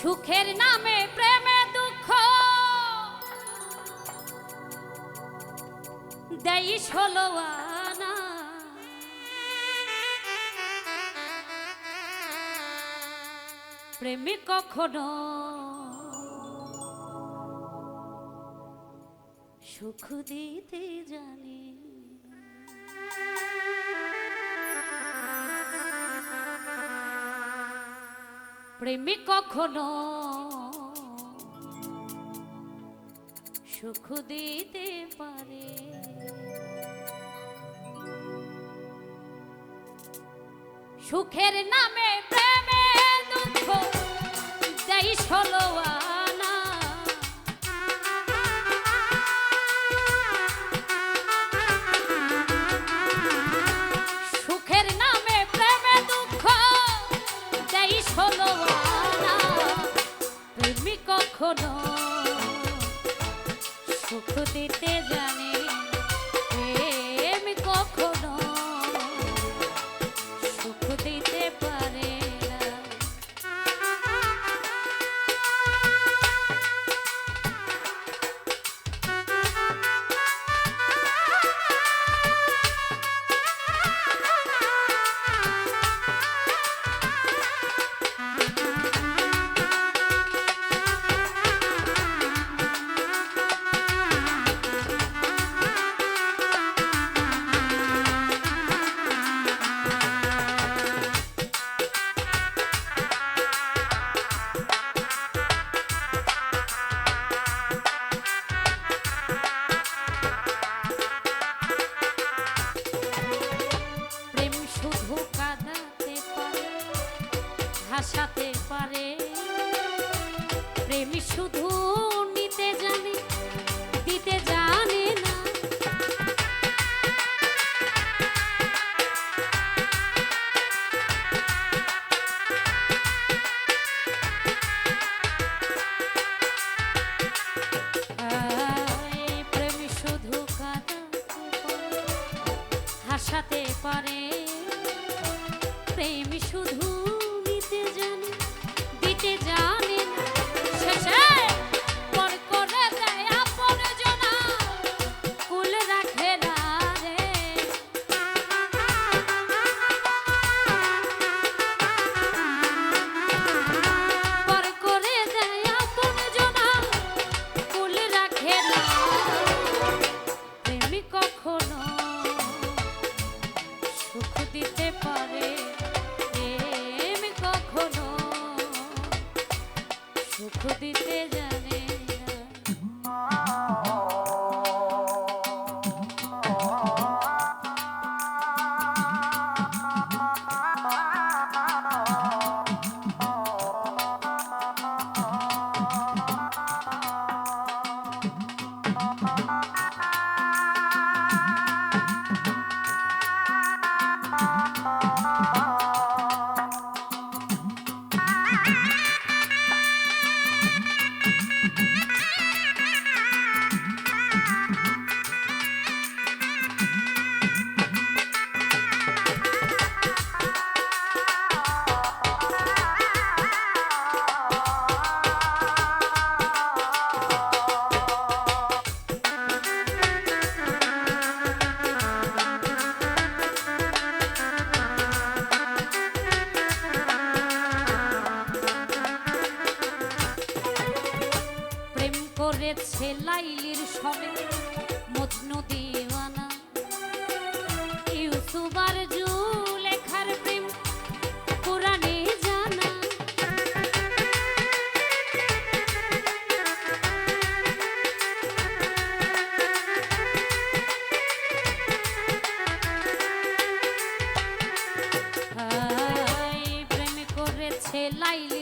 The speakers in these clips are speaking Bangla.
সুখের নামে প্রেমে দুঃখ। দেই ষোলো প্রেমিক প্রেমী কখনো সুখ দিতে জানে প্রেমিক কখনো সুখ দিতে পারে? সুখের নামে প্রেমে দুঃখ যাই সলোয়া खुद ते जाने পৌঁছাতে পারে প্রেম শুধু আছে লাইলির সবে মজনু দিওয়ানা। ইউসুবার জু লেখার প্রেম পুরাণে জানা। প্রেম করেছে লাইলি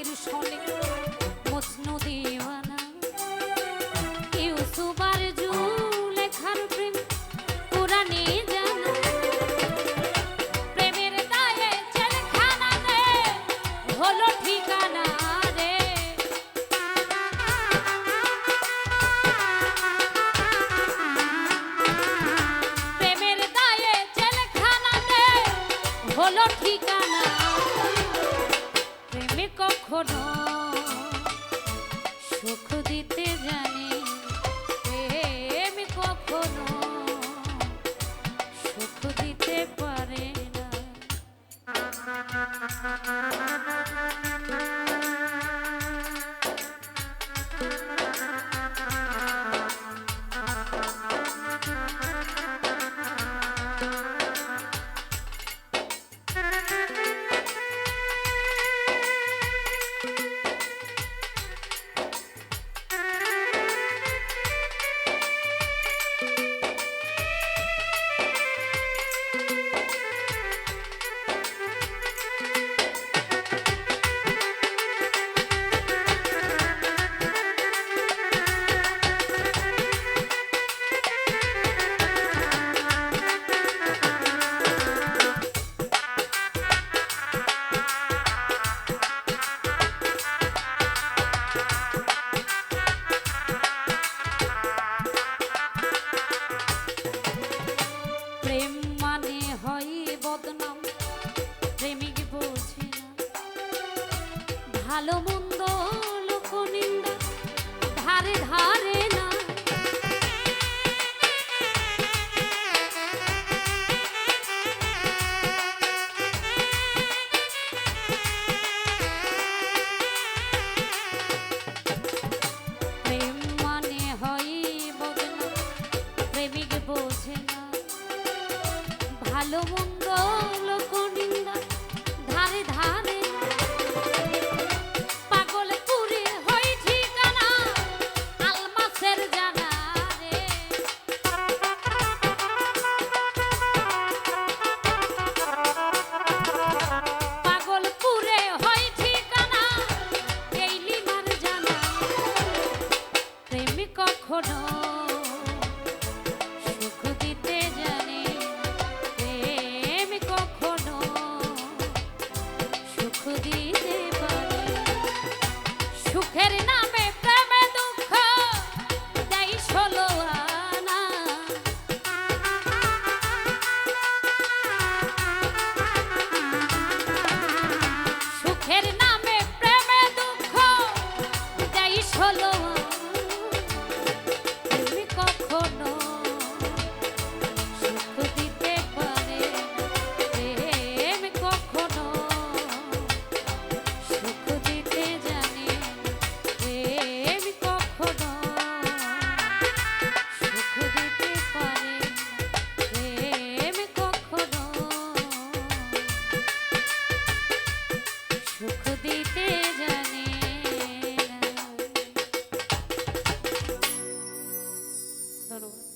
এখনও সুখ দিতে ভালো মঙ্গল কনিন্দা ধারে ধারে। পাগল পুরে হই ঠিকানা, আলমাসের জানা রে পাগল পুরে হই ঠিকানা, এই লিমার জানা প্রেম কখনো